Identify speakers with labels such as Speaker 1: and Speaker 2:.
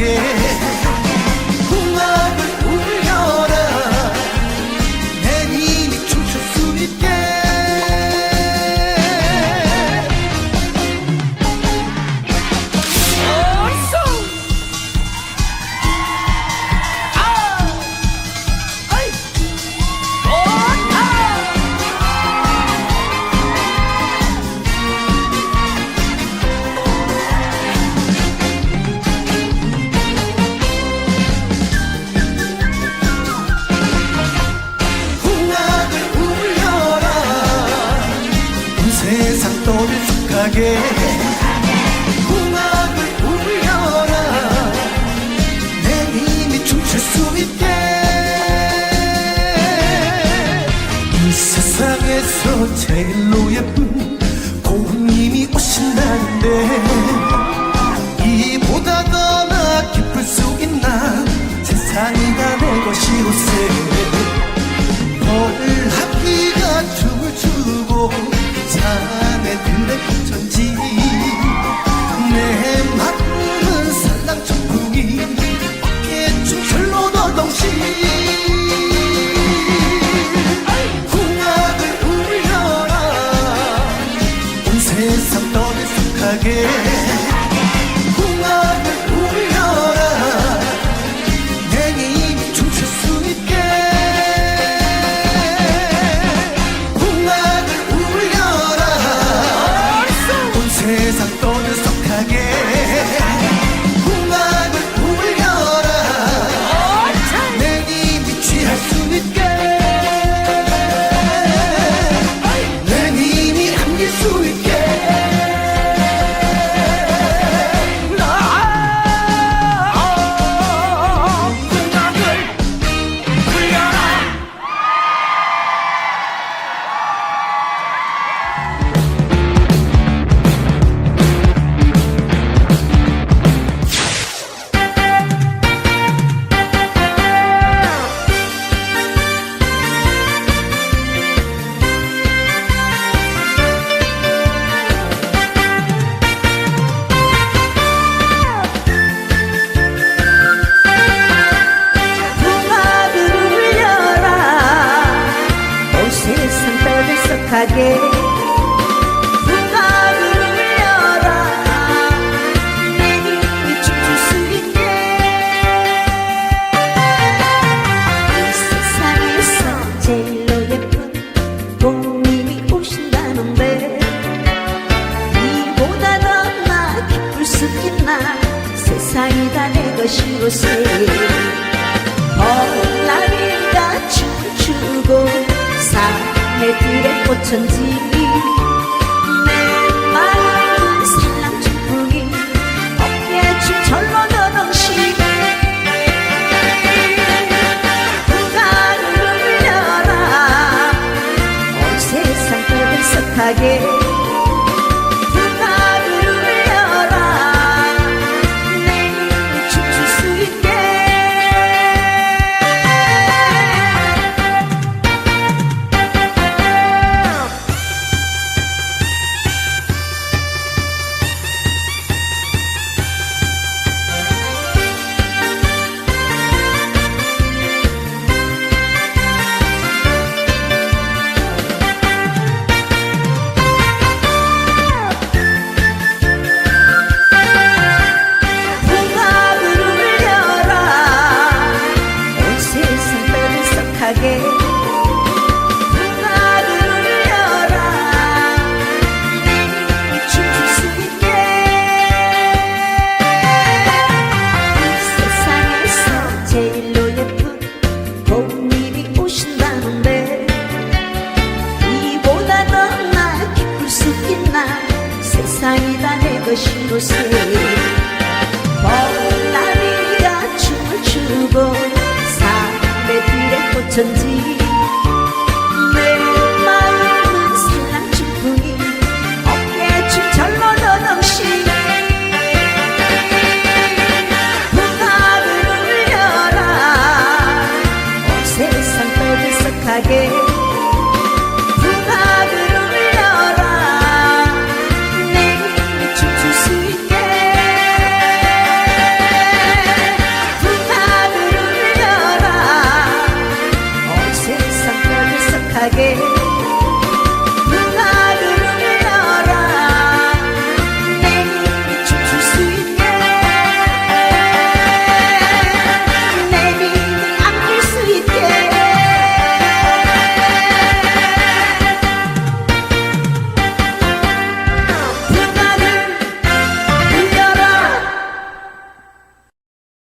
Speaker 1: again. 하게. 궁합을 울려라. 내 힘이 춤출 수 있게. 이 세상에서 제일로 솔직하게. 부탁을 울려라. 내 눈이 춤출 게, 이
Speaker 2: 세상에서 제일로 예쁜 봄님이 오신다는데 이보다 더 나 기쁠 수 있나? 세상이 다 내 것이로세. 봄나비가 춤추고 사 해들의 꽃천지. pagué again.